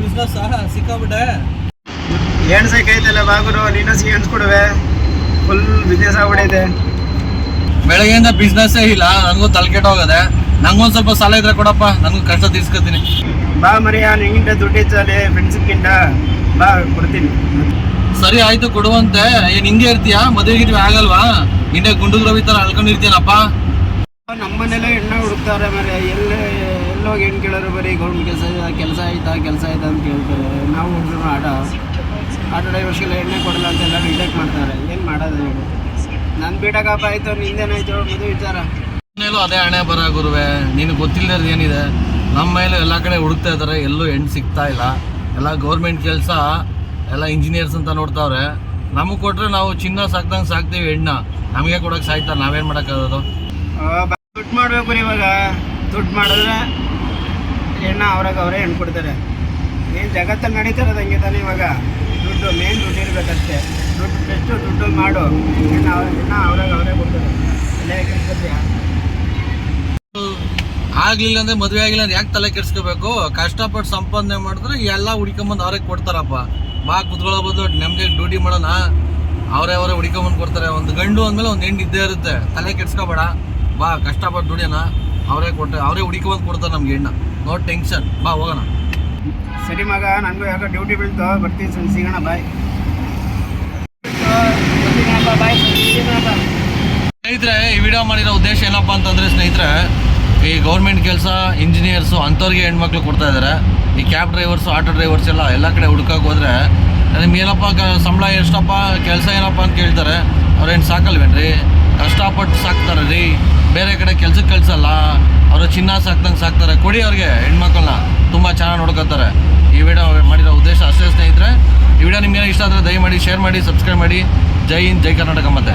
Business ಸಿಕ್ಕಾಬಿಟ್ಟೆ ಎಣ್ಸಕ್ಕೈತಲ್ಲ ಬಾಗುರು ನೀನು ಸಿ ಎಣ್ಸ್ಕೊಡುವೆ ಫುಲ್ ಬಿಸ್ನೆಸ್ ಆಗ್ಬಿಡೈತೆ. ಬೆಳಗ್ಗೆಯಿಂದ ಬಿಸ್ನೆಸ್ಸೇ ಇಲ್ಲ ನನಗೂ ತಲೆಕೆಟ್ಟೋಗದೆ ನಂಗೊಂದ್ ಸ್ವಲ್ಪ ಸಾಲ ಇದ್ರೆ ಕೊಡಪ್ಪ ನನಗೂ ಕಷ್ಟ ತೀರ್ಸ್ಕೊತೀನಿ. ಬಾ ಮರಿಯ ನಿಂಗಿಂತ ದುಡ್ಡಿತ್ತಲ್ಲಿ ಫ್ರೆಂಡ್ಸ್ಗಿಂತ ಬಾ ಕೊಡ್ತೀನಿ. ಸರಿ ಆಯ್ತು ಕೊಡುವಂತೆ. ಏನ್ ಹಿಂಗೆ ಇರ್ತೀಯಾ? ಮದುವೆ ಗಿದ್ವಿ ಆಗಲ್ವಾ? ಹಿಂದೆ ಗುಂಡು ರವಿ ತರ ಅಳ್ಕೊಂಡಿರ್ತೀನಪ್ಪ ನಮ್ಮನೆಲ್ಲ ಎಣ್ಣೆ ಹುಡುಕ್ತಾರೆ ಮರೆ ಎಲ್ಲ ಎಲ್ಲೋಗಿ ಹೆಣ್ಣು ಕೇಳೋರು ಬರೀ ಗೌರ್ಮೆಂಟ್ ಕೆಲಸ ಕೆಲಸ ಆಯ್ತಾ ಕೆಲಸ ಆಯ್ತಾ ಅಂತ ಕೇಳ್ತಾರೆ. ನಾವು ಹುಡುಗರು ಆಟ. ಆಟೋ ಡ್ರೈವರ್ಸ್ಗೆಲ್ಲ ಎಣ್ಣೆ ಕೊಡಲ್ಲ ಅಂತ ಎಲ್ಲ ರಿಜೆಕ್ಟ್ ಮಾಡ್ತಾರೆ. ಏನು ಮಾಡೋದು ಹೇಳಿ ನನ್ನ ಬೀಟಕಪ್ಪ ಆಯ್ತು ನಿಂದೇನಾಯ್ತು ಮದುವೆ ವಿಚಾರ. ಮೇಲೂ ಅದೇ ಹಣೆ ಬರ ಗುರುವೆ. ನಿನಗೆ ಗೊತ್ತಿಲ್ಲದ ಏನಿದೆ? ನಮ್ಮ ಮೇಲೆ ಎಲ್ಲ ಕಡೆ ಹುಡುಕ್ತಾ ಇದ್ದಾರೆ ಎಲ್ಲೂ ಹೆಣ್ಣು ಸಿಗ್ತಾ ಇಲ್ಲ. ಎಲ್ಲ ಗೌರ್ಮೆಂಟ್ ಕೆಲಸ ಎಲ್ಲ ಇಂಜಿನಿಯರ್ಸ್ ಅಂತ ನೋಡ್ತಾವ್ರೆ. ನಮಗೆ ಕೊಟ್ಟರೆ ನಾವು ಚಿನ್ನ ಸಾಕ್ದಂಗೆ ಸಾಕ್ತೀವಿ ಹೆಣ್ಣ ನಮಗೆ ಕೊಡೋಕೆ ಸಾಯ್ತಾರೆ ನಾವೇನು ಮಾಡೋಕ್ಕಾಗೋದು ದುಡ್ಡು ಮಾಡಬೇಕು ಇವಾಗ. ದುಡ್ಡು ಮಾಡಿದ್ರೆ ಹೆಣ್ಣ ಅವ್ರಾಗ ಅವರೇ ಹೆಣ್ಣು ಕೊಡ್ತಾರೆ ಏನು ಜಗತ್ತಲ್ಲಿ ನಡೀತಾರೆ ಹಂಗೆ ತಾನೇ ಇವಾಗ. ದುಡ್ಡು ಮೇನ್ ದುಡ್ಡು ಇರಬೇಕಷ್ಟೇ. ದುಡ್ಡು ಎಷ್ಟು ದುಡ್ಡು ಮಾಡು. ಹೆಣ್ಣ ಅವ್ರ ಹೆಣ್ಣ ಅವ್ರಾಗ ಅವರೇ ಕೊಡ್ತಾರೆ. ಆಗ್ಲಿಲ್ಲ ಅಂದ್ರೆ ಮದುವೆ ಆಗಿಲ್ಲ ಅಂದ್ರೆ ಯಾಕೆ ತಲೆ ಕೆಡ್ಸ್ಕೋಬೇಕು? ಕಷ್ಟಪಟ್ಟು ಸಂಪಾದನೆ ಮಾಡಿದ್ರೆ ಎಲ್ಲ ಹುಡ್ಕೊಂಬಂದು ಅವ್ರಿಗೆ ಕೊಡ್ತಾರಪ್ಪ. ಬಾ, ಕುತ್ಕೊಳ್ಳೋ ಬದಲು ನಮಗೆ ಡ್ಯೂಟಿ ಮಾಡೋಣ. ಅವರೇ ಅವರೇ ಹುಡ್ಕೊಂಬಂದು ಕೊಡ್ತಾರೆ. ಒಂದು ಗಂಡು ಅಂದಮೇಲೆ ಒಂದು ಹೆಣ್ಣು ಇದ್ದೇ ಇರುತ್ತೆ. ತಲೆ ಕೆಡ್ಸ್ಕೋಬೇಡ. ಬಾ, ಕಷ್ಟಪಟ್ಟು ದುಡಿಯೋಣ. ಅವರೇ ಕೊಟ್ಟೆ ಅವರೇ ಹುಡ್ಕೊಂಬಂದು ಕೊಡ್ತಾರೆ ನಮ್ಗೆ ಹೆಣ್ಣ. ನೋ ಟೆನ್ಷನ್ ಬಾ ಹೋಗೋಣ. ಸರಿ ಮಗ ನನಗೂ ಯಾಕೋ ಡ್ಯೂಟಿ ಬೀಳ್ತು. ಬರ್ತೀನಿ ಸರಿ ಸಿಗೋಣ ಬಾಯ್ ಸ್ನೇಹಿತರೆ ಈ ವಿಡಿಯೋ ಮಾಡಿರೋ ಉದ್ದೇಶ ಏನಪ್ಪ ಅಂತಂದ್ರೆ ಸ್ನೇಹಿತರೆ ಈ ಗೌರ್ಮೆಂಟ್ ಕೆಲಸ ಇಂಜಿನಿಯರ್ಸು ಅಂಥವ್ರಿಗೆ ಹೆಣ್ಮಕ್ಳು ಕೊಡ್ತಾ ಇದ್ದಾರೆ ಈ ಕ್ಯಾಬ್ ಡ್ರೈವರ್ಸು ಆಟೋ ಡ್ರೈವರ್ಸ್ ಎಲ್ಲ ಎಲ್ಲ ಕಡೆ ಹುಡ್ಕಕ್ಕೆ ಹೋದರೆ ನಿಮ್ಗೆ ಏನಪ್ಪ ಸಂಬಳ ಎಷ್ಟಪ್ಪ ಕೆಲಸ ಏನಪ್ಪ ಅಂತ ಕೇಳ್ತಾರೆ. ಅವ್ರೇನು ಸಾಕಲ್ವೇನ್ರಿ? ಕಷ್ಟಪಟ್ಟು ಸಾಕ್ತಾರೆ ರೀ ಬೇರೆ ಕಡೆ ಕೆಲ್ಸಕ್ಕೆ ಕಳ್ಸಲ್ಲ. ಅವರು ಚಿನ್ನ ಸಾಕ್ದಂಗೆ ಸಾಕ್ತಾರೆ. ಕೊಡಿ ಅವ್ರಿಗೆ, ಹೆಣ್ಮಕ್ಳನ್ನ. ತುಂಬ ಚೆನ್ನಾಗಿ ನೋಡ್ಕೋತಾರೆ. ಈ ವಿಡಿಯೋ ಮಾಡಿರೋ ಉದ್ದೇಶ ಅಷ್ಟೇ ಸ್ನೇಹಿತರೆ. ಈ ವಿಡಿಯೋ ನಿಮ್ಗೆ ಇಷ್ಟ ಆದರೆ ದಯಮಾಡಿ ಶೇರ್ ಮಾಡಿ ಸಬ್ಸ್ಕ್ರೈಬ್ ಮಾಡಿ. ಜೈ ಹಿಂದ್, ಜೈ ಕರ್ನಾಟಕ ಮತ್ತೆ.